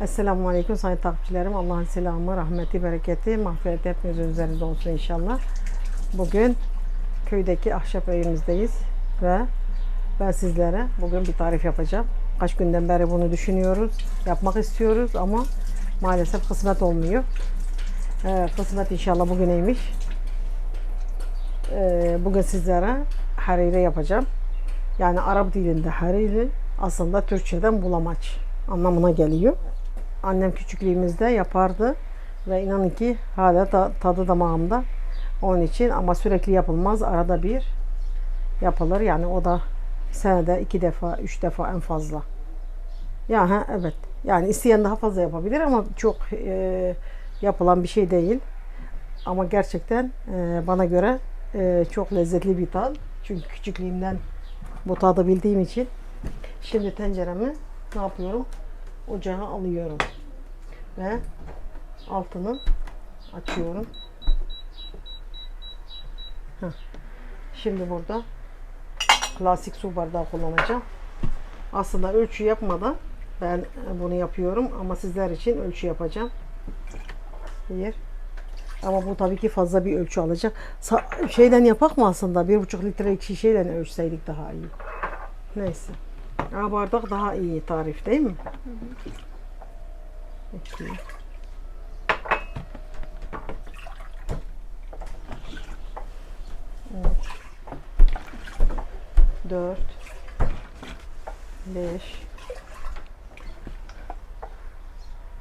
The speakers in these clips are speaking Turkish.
Esselamu Aleyküm sayın takipçilerim. Allah'ın selamı, rahmeti, bereketi, mağfireti hepinizin üzerinde olsun inşallah. Bugün köydeki ahşap evimizdeyiz ve ben sizlere bugün bir tarif yapacağım. Kaç günden beri bunu düşünüyoruz, yapmak istiyoruz ama maalesef kısmet olmuyor. Ee, kısmet inşallah bugüneymiş. Ee, bugün sizlere harire yapacağım. Yani Arap dilinde hariri aslında Türkçeden bulamaç anlamına geliyor. Annem küçüklüğümüzde yapardı ve inanın ki hala da, tadı damağımda. Onun için ama sürekli yapılmaz. Arada bir yapılır. Yani o da senede iki defa, üç defa en fazla. Ya ha, evet. Yani isteyen daha fazla yapabilir ama çok e, yapılan bir şey değil. Ama gerçekten e, bana göre e, çok lezzetli bir tat. Çünkü küçüklüğümden bu tadı bildiğim için. Şimdi tenceremi ne yapıyorum? Ocağa alıyorum. Ve altını açıyorum. Şimdi burada klasik su bardağı kullanacağım. Aslında ölçü yapmadan ben bunu yapıyorum ama sizler için ölçü yapacağım. Bir. Ama bu tabii ki fazla bir ölçü alacak. Sa- şeyden yapak mı aslında? Bir buçuk litrelik şişeyle ölçseydik daha iyi. Neyse. Aa, bardak daha iyi tarif değil mi? İki. Üç. Dört. Beş.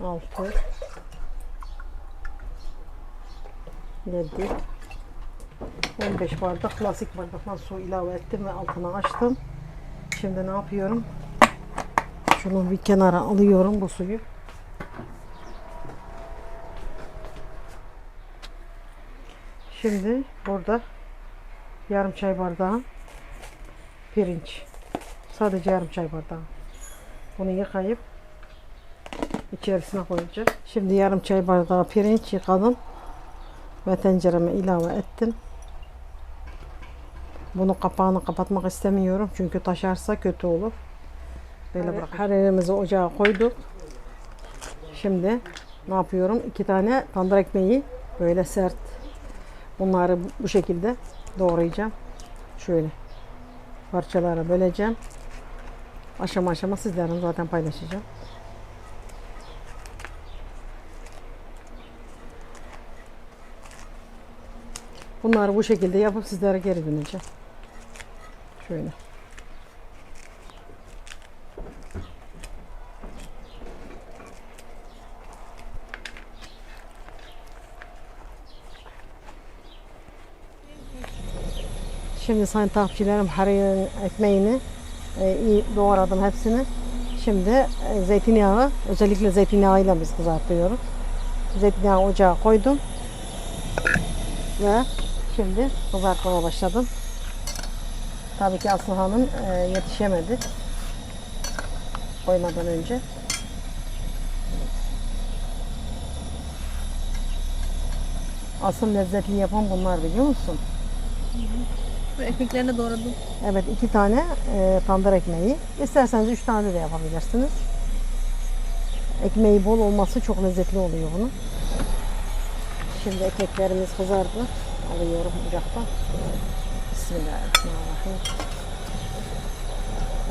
Altı. Yedi. 15 bardak klasik bardaktan su ilave ettim ve altına açtım. Şimdi ne yapıyorum? Şunu bir kenara alıyorum bu suyu. Şimdi burada yarım çay bardağı pirinç. Sadece yarım çay bardağı. Bunu yıkayıp içerisine koyacağım. Şimdi yarım çay bardağı pirinç yıkadım ve tencereme ilave ettim. Bunu kapağını kapatmak istemiyorum çünkü taşarsa kötü olur. Böyle bırak. Her yerimizi ocağa koyduk. Şimdi ne yapıyorum? İki tane tandır ekmeği böyle sert. Bunları bu şekilde doğrayacağım. Şöyle parçalara böleceğim. Aşama aşama sizlerle zaten paylaşacağım. Bunları bu şekilde yapıp sizlere geri döneceğim. Şöyle. Şimdi sayın takipçilerim hariyerin ekmeğini e, iyi doğradım hepsini. Şimdi e, zeytinyağı, özellikle zeytinyağıyla biz kızartıyoruz. Zeytinyağı ocağa koydum. Ve şimdi kızartmaya başladım. Tabii ki Aslı Hanım e, yetişemedi. Koymadan önce. Asıl lezzetli yapan bunlar biliyor musun? Ve ekmeklerini doğradım. Evet iki tane e, tandır ekmeği. İsterseniz üç tane de yapabilirsiniz. Ekmeği bol olması çok lezzetli oluyor bunun. Şimdi ekmeklerimiz kızardı. Alıyorum ocaktan. Bismillahirrahmanirrahim.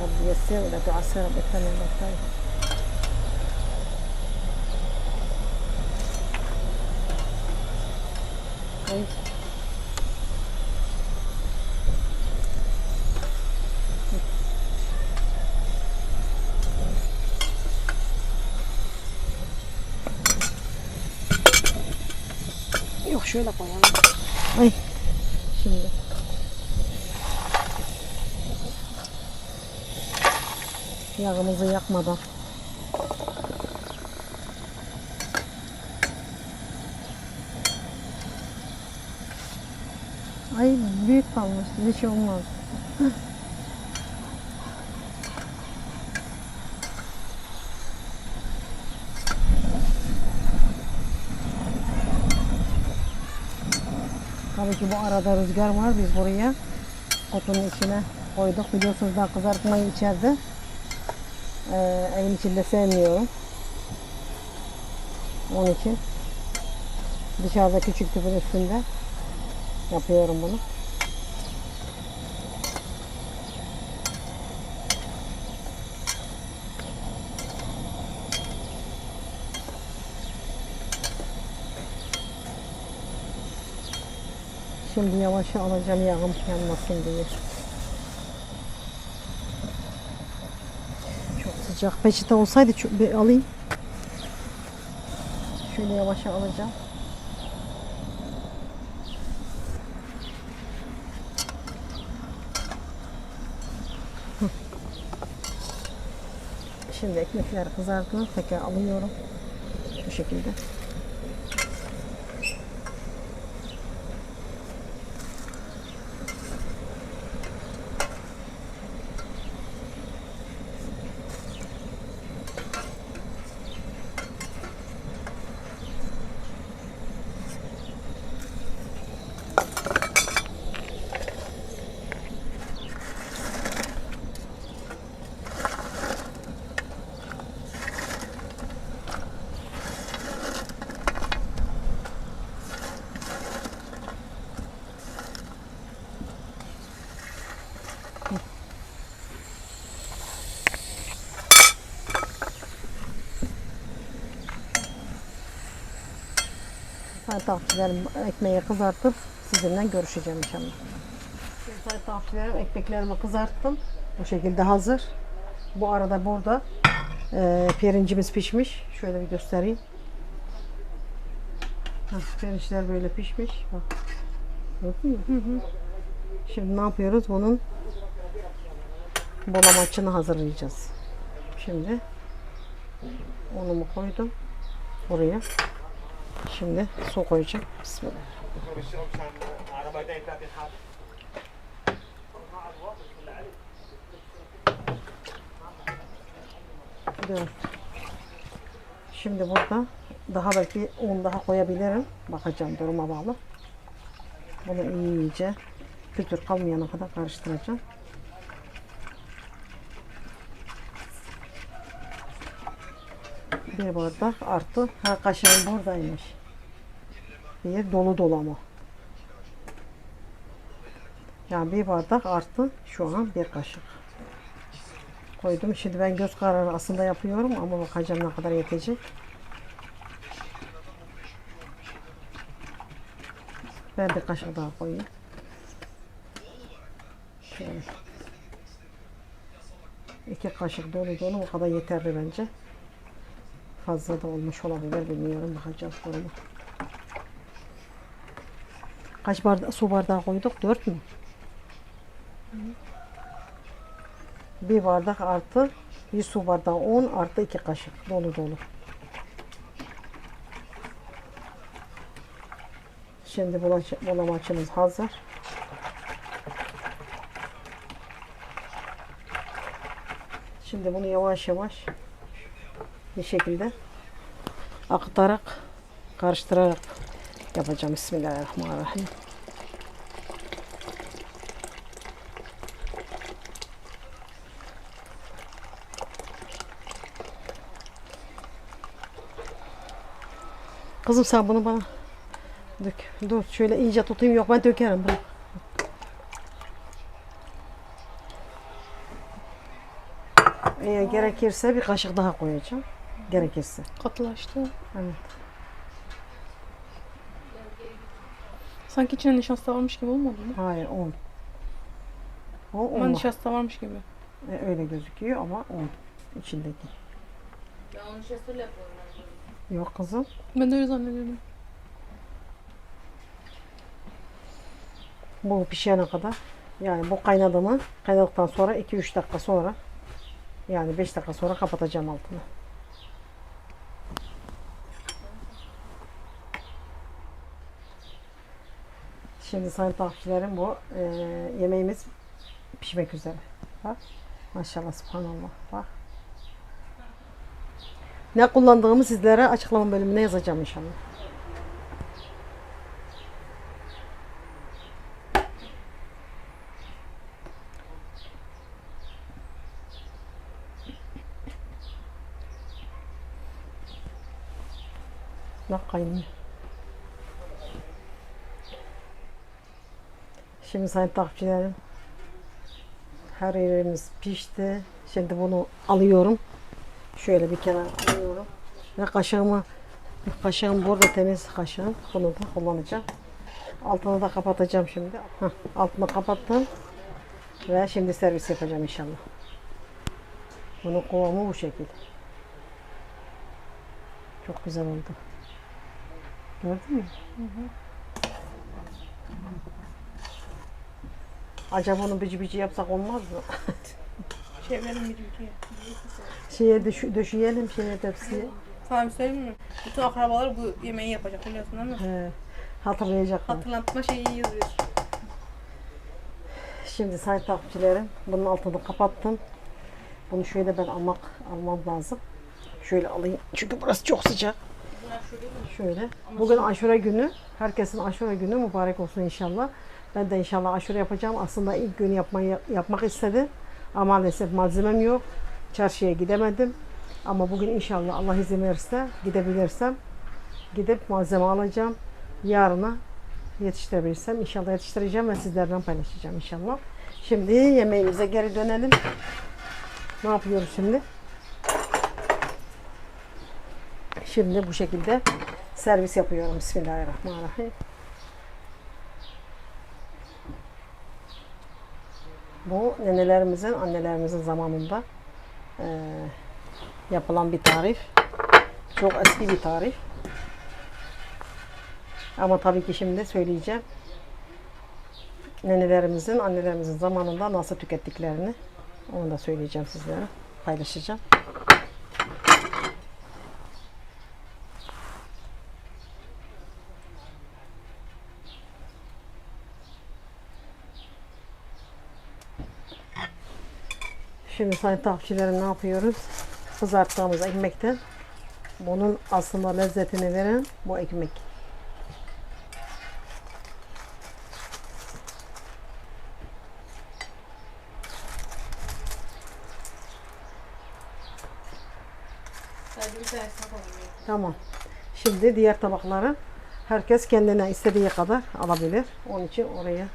Rabbi yessir ve duasir Rabbi temin bakay. Ay. Yok şöyle koyalım. Ay. Şimdi. Yağımızı yakmadan. Ay büyük kalmış. Bir şey olmaz. Tabii ki bu arada rüzgar var. Biz buraya otunun içine koyduk. Biliyorsunuz ben kızartmayı içeride e, evin içinde sevmiyorum. Onun için dışarıda küçük tüpün üstünde yapıyorum bunu. Şimdi yavaşça alacağım yağım yanmasın diye. Çok sıcak. Peçete olsaydı şu- bir alayım. Şöyle yavaşça alacağım. Şimdi ekmekler kızardı. Tekrar alıyorum. Bu şekilde. Sayın ekmeği kızartıp sizinle görüşeceğim inşallah. Sayın takipçilerim ekmeklerimi kızarttım. Bu şekilde hazır. Bu arada burada e, pirincimiz pişmiş. Şöyle bir göstereyim. Pirinçler böyle pişmiş. Bak. Gördün mü? Şimdi ne yapıyoruz? Bunun bolamaçını hazırlayacağız. Şimdi unumu koydum buraya. Şimdi su koyacağım. Bismillah. Dört. Şimdi burada daha belki un daha koyabilirim. Bakacağım duruma bağlı. Bunu iyice pütür kalmayana kadar karıştıracağım. Bir bardak artı. Ha kaşığım buradaymış. Bir dolu dolama. Yani bir bardak artı şu an bir kaşık. Koydum. Şimdi ben göz kararı aslında yapıyorum ama bakacağım ne kadar yetecek. Ben bir kaşık daha koyayım. Şöyle. İki kaşık dolu dolu bu kadar yeterli bence. Fazla da olmuş olabilir bilmiyorum bakacağız durumu. Kaç bardak su bardağı koyduk? Dört mü? Bir bardak artı bir su bardağı un artı iki kaşık dolu dolu. Şimdi bulamaçımız hazır. Şimdi bunu yavaş yavaş bir şekilde aktarak karıştırarak yapacağım. Bismillahirrahmanirrahim. Kızım sen bunu bana dök. Dur şöyle iyice tutayım. Yok ben dökerim. Bırak. Eğer gerekirse bir kaşık daha koyacağım. Gerekirse. Katılaştı. Evet. Sanki içine nişasta varmış gibi olmadı mı? Hayır un. O Ama un. nişasta varmış gibi. E, Öyle gözüküyor ama un içindeki. Ben onu şasırla yapıyorum. Yok kızım. Ben de öyle zannediyordum. Bu pişene kadar. Yani bu kaynadı mı? Kaynadıktan sonra 2-3 dakika sonra yani 5 dakika sonra kapatacağım altını. Şimdi sayın takipçilerim bu e, yemeğimiz pişmek üzere. Bak. Maşallah subhanallah. Bak. Ne kullandığımı sizlere açıklama bölümüne yazacağım inşallah. Bak kaynıyor. Şimdi sayın takipçilerim her yerimiz pişti. Şimdi bunu alıyorum. Şöyle bir kenara alıyorum. Ve kaşığımı kaşığım burada temiz kaşığım. Bunu da kullanacağım. Altını da kapatacağım şimdi. Heh, altını kapattım. Ve şimdi servis yapacağım inşallah. Bunun kıvamı bu şekilde. Çok güzel oldu. Gördün mü? Acaba onu bici bici yapsak olmaz mı? Çevirelim bir ülkeye. Şeye döşü, döşeyelim şeye tepsiye. Sana bir söyleyeyim mi? Bütün akrabalar bu yemeği yapacak biliyorsun değil mi? He, hatırlayacaklar. Hatırlatma şeyi yazıyor. Şimdi sayın takipçilerim bunun altını kapattım. Bunu şöyle ben almak almam lazım. Şöyle alayım. Çünkü burası çok sıcak. Şöyle. Bugün aşure günü. Herkesin aşure günü mübarek olsun inşallah. Ben de inşallah aşure yapacağım. Aslında ilk gün yapmayı yapmak istedim. Ama maalesef malzemem yok. Çarşıya gidemedim. Ama bugün inşallah Allah izin verirse gidebilirsem gidip malzeme alacağım. Yarına yetiştirebilirsem inşallah yetiştireceğim ve sizlerle paylaşacağım inşallah. Şimdi yemeğimize geri dönelim. Ne yapıyoruz şimdi? Şimdi bu şekilde servis yapıyorum. Bismillahirrahmanirrahim. Bu nenelerimizin, annelerimizin zamanında eee, yapılan bir tarif. Çok eski bir tarif. Ama tabii ki şimdi söyleyeceğim. Nenelerimizin, annelerimizin zamanında nasıl tükettiklerini onu da söyleyeceğim sizlere. Paylaşacağım. Şimdi sayın takipçilerim ne yapıyoruz? Kızarttığımız ekmekten bunun aslında lezzetini veren bu ekmek. Tamam. Şimdi diğer tabakları herkes kendine istediği kadar alabilir. Onun için oraya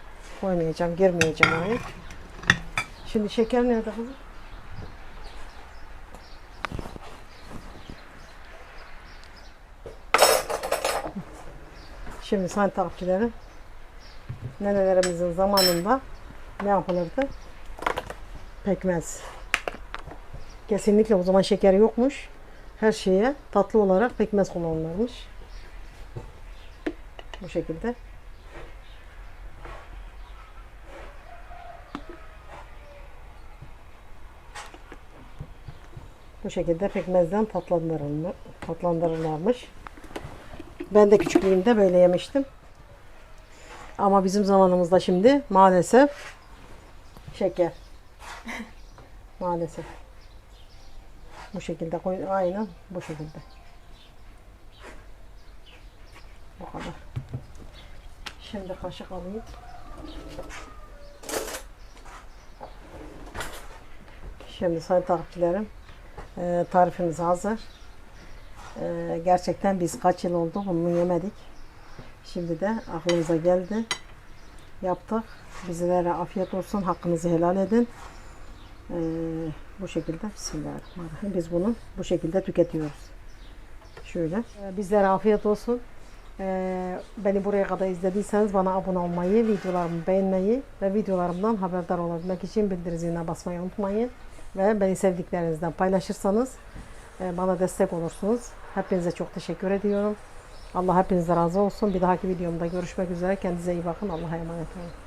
koymayacağım, girmeyeceğim oraya. Şimdi şeker nerede kızım? Şimdi sayın takipçilerim nenelerimizin zamanında ne yapılırdı? Pekmez. Kesinlikle o zaman şeker yokmuş. Her şeye tatlı olarak pekmez kullanılırmış. Bu şekilde. Bu şekilde pekmezden tatlandırırlarmış. Ben de küçüklüğümde böyle yemiştim. Ama bizim zamanımızda şimdi maalesef şeker. maalesef. Bu şekilde koy. Aynen bu şekilde. Bu kadar. Şimdi kaşık alayım. Şimdi sayın takipçilerim e, tarifimiz hazır. E, gerçekten biz kaç yıl oldu bunu yemedik. Şimdi de aklımıza geldi. Yaptık. Bizlere afiyet olsun. Hakkınızı helal edin. E, bu şekilde Bismillahirrahmanirrahim. Biz bunu bu şekilde tüketiyoruz. Şöyle. E, Bizlere afiyet olsun. E, Beni buraya kadar izlediyseniz bana abone olmayı, videolarımı beğenmeyi ve videolarımdan haberdar olabilmek için bildirim ziline basmayı unutmayın. Ve beni sevdiklerinizden paylaşırsanız e, bana destek olursunuz. Hepinize çok teşekkür ediyorum. Allah hepinize razı olsun. Bir dahaki videomda görüşmek üzere. Kendinize iyi bakın. Allah'a emanet olun.